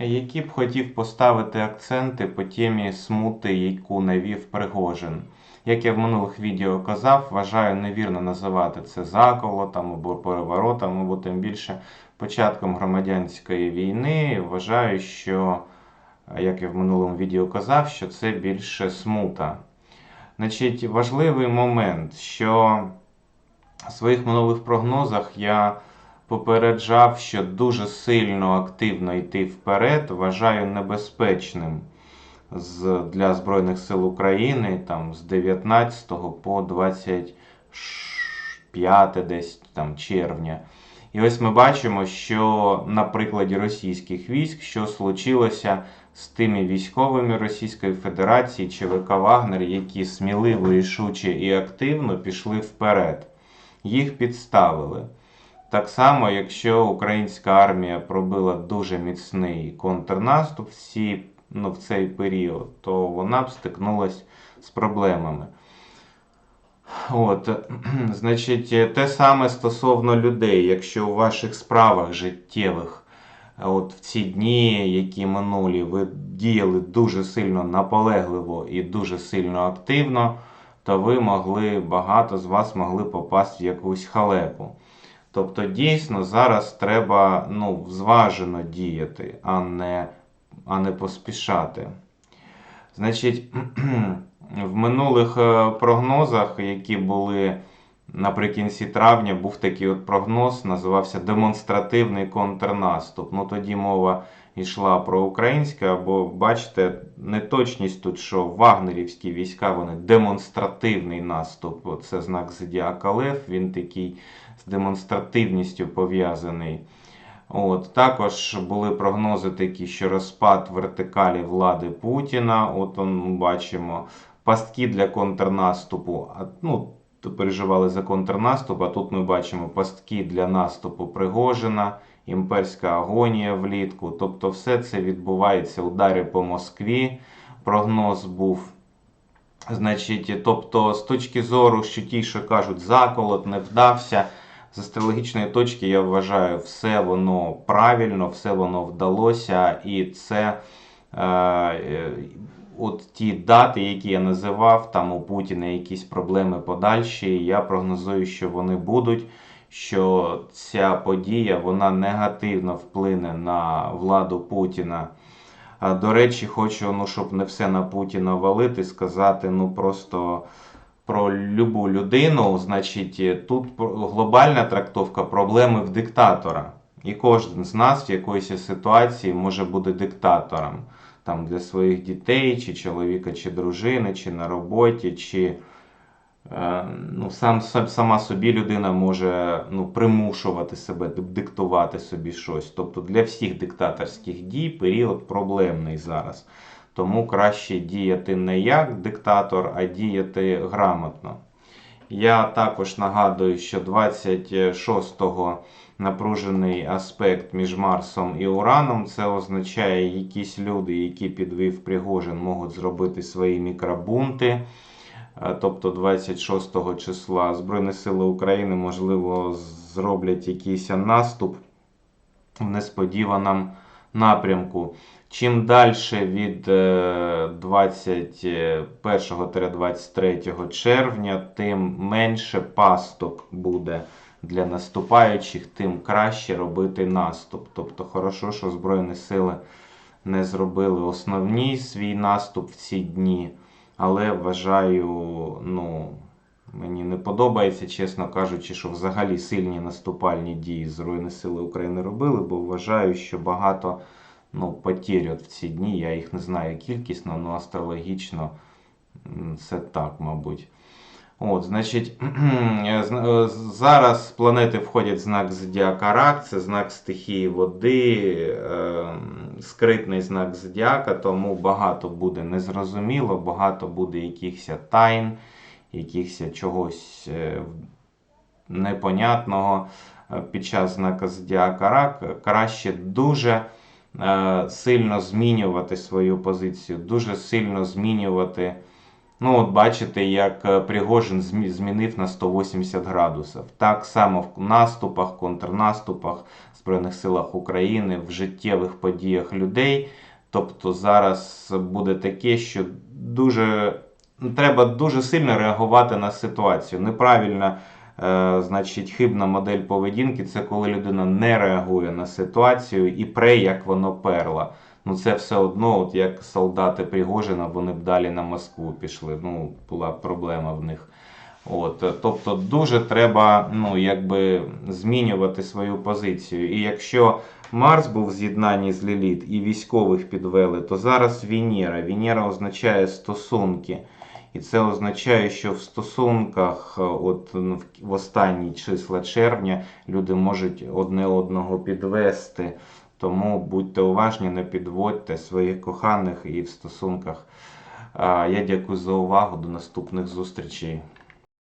Які б хотів поставити акценти по темі смути, яку навів Пригожин. Як я в минулих відео казав, вважаю невірно називати це заколотом або переворотом, або тим більше початком громадянської війни. Вважаю, що, як я в минулому відео казав, що це більше смута. Значить, важливий момент, що в своїх минулих прогнозах я попереджав, що дуже сильно активно йти вперед, вважаю небезпечним з, для Збройних сил України там, з 19 по 25 десь там червня. І ось ми бачимо, що на прикладі російських військ, що случилося з тими військовими Російської Федерації ЧВК Вагнер, які сміливо, рішуче і активно пішли вперед. Їх підставили. Так само, якщо українська армія пробила дуже міцний контрнаступ всі, ну, в цей період, то вона б стикнулася з проблемами. От, Значить, те саме стосовно людей, якщо у ваших справах життєвих, от в ці дні, які минулі, ви діяли дуже сильно наполегливо і дуже сильно активно, то ви могли, багато з вас могли попасти в якусь халепу. Тобто, дійсно, зараз треба ну, зважено діяти, а не, а не поспішати. Значить, в минулих е, прогнозах, які були наприкінці травня, був такий от прогноз, називався демонстративний контрнаступ. Ну тоді мова йшла про українське, або бачите, неточність тут, що вагнерівські війська вони демонстративний наступ. Це знак Зодіака Лев, він такий з демонстративністю пов'язаний. От, Також були прогнози такі, що розпад вертикалі влади Путіна. От ми бачимо пастки для контрнаступу. Ну, Переживали за контрнаступ, а тут ми бачимо пастки для наступу Пригожина, імперська агонія влітку. Тобто, все це відбувається удари по Москві. Прогноз був. Значить, тобто, з точки зору, що ті, що кажуть, заколот не вдався. З астрологічної точки я вважаю, все воно правильно, все воно вдалося, і це е, от ті дати, які я називав, там у Путіна якісь проблеми подальші. Я прогнозую, що вони будуть. Що ця подія вона негативно вплине на владу Путіна. До речі, хочу, ну, щоб не все на Путіна валити, сказати, ну просто про любу людину, значить, тут глобальна трактовка проблеми в диктатора. І кожен з нас в якоїсь ситуації може бути диктатором там, для своїх дітей, чи чоловіка, чи дружини, чи на роботі, чи е, ну, сам, сама собі людина може ну, примушувати себе, диктувати собі щось. Тобто для всіх диктаторських дій період проблемний зараз. Тому краще діяти не як диктатор, а діяти грамотно. Я також нагадую, що 26-го напружений аспект між Марсом і Ураном. Це означає, якісь люди, які підвів Пригожин, можуть зробити свої мікробунти. Е, тобто 26 числа Збройні Сили України, можливо, зроблять якийсь наступ в несподіваному напрямку. Чим далі від 21-23 е, червня, тим менше пасток буде для наступаючих, тим краще робити наступ. Тобто, хорошо, що Збройні сили не зробили основний свій наступ в ці дні. Але вважаю, ну, мені не подобається, чесно кажучи, що взагалі сильні наступальні дії Збройні Сили України робили, бо вважаю, що багато ну, потерь от в ці дні. Я їх не знаю кількісно, але астрологічно це так, мабуть. От, значить, е, Зараз планети входять в знак Зодіака Рак, це знак стихії води, е, скритний знак Зодіака, тому багато буде незрозуміло, багато буде якихось тайн, якихось чогось е, непонятного під час знака Зодіака Рак. Краще дуже сильно змінювати свою позицію, дуже сильно змінювати. Ну, от бачите, як е, Пригожин змінив на 180 градусів. Так само в наступах, контрнаступах. Збройних силах України, в життєвих подіях людей. Тобто зараз буде таке, що дуже треба дуже сильно реагувати на ситуацію. Неправильна, е, значить, хибна модель поведінки це коли людина не реагує на ситуацію і пре, як воно перло. Ну це все одно, от як солдати Пригожина, вони б далі на Москву пішли. Ну, була проблема в них. От, тобто дуже треба ну, якби, змінювати свою позицію. І якщо Марс був в з'єднанні з Ліліт і військових підвели, то зараз Венера. Венера означає стосунки. І це означає, що в стосунках, е, от ну, в- останні числа червня, люди можуть одне одного підвести. Тому будьте уважні, не підводьте своїх коханих і в стосунках. Я дякую за увагу. До наступних зустрічей.